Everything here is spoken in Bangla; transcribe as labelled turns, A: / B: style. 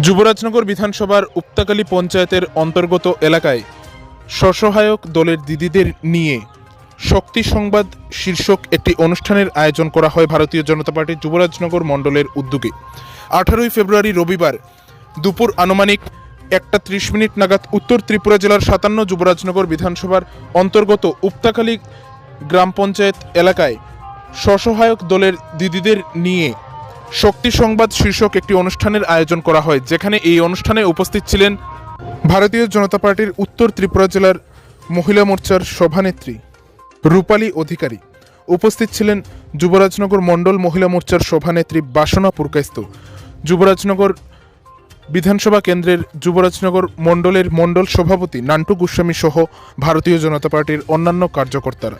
A: যুবরাজনগর বিধানসভার উপতাকালী পঞ্চায়েতের অন্তর্গত এলাকায় স্বসহায়ক দলের দিদিদের নিয়ে শক্তি সংবাদ শীর্ষক একটি অনুষ্ঠানের আয়োজন করা হয় ভারতীয় জনতা পার্টির যুবরাজনগর মণ্ডলের উদ্যোগে। আঠারোই ফেব্রুয়ারি রবিবার দুপুর আনুমানিক একটা ত্রিশ মিনিট নাগাদ উত্তর ত্রিপুরা জেলার সাতান্ন যুবরাজনগর বিধানসভার অন্তর্গত উপতাকালী গ্রাম পঞ্চায়েত এলাকায় স্বসহায়ক দলের দিদিদের নিয়ে শক্তি সংবাদ শীর্ষক একটি অনুষ্ঠানের আয়োজন করা হয়, যেখানে এই অনুষ্ঠানে উপস্থিত ছিলেন ভারতীয় জনতা পার্টির উত্তর ত্রিপুরা জেলার মহিলা মোর্চার সভানেত্রী রূপালী অধিকারী। উপস্থিত ছিলেন যুবরাজনগর মণ্ডল মহিলা মোর্চার সভানেত্রী বাসনা পুরকাইস্ত যুবরাজনগর বিধানসভা কেন্দ্রের যুবরাজনগর মণ্ডলের মণ্ডল সভাপতি নান্টু গোস্বামী সহ ভারতীয় জনতা পার্টির অন্যান্য কার্যকর্তারা।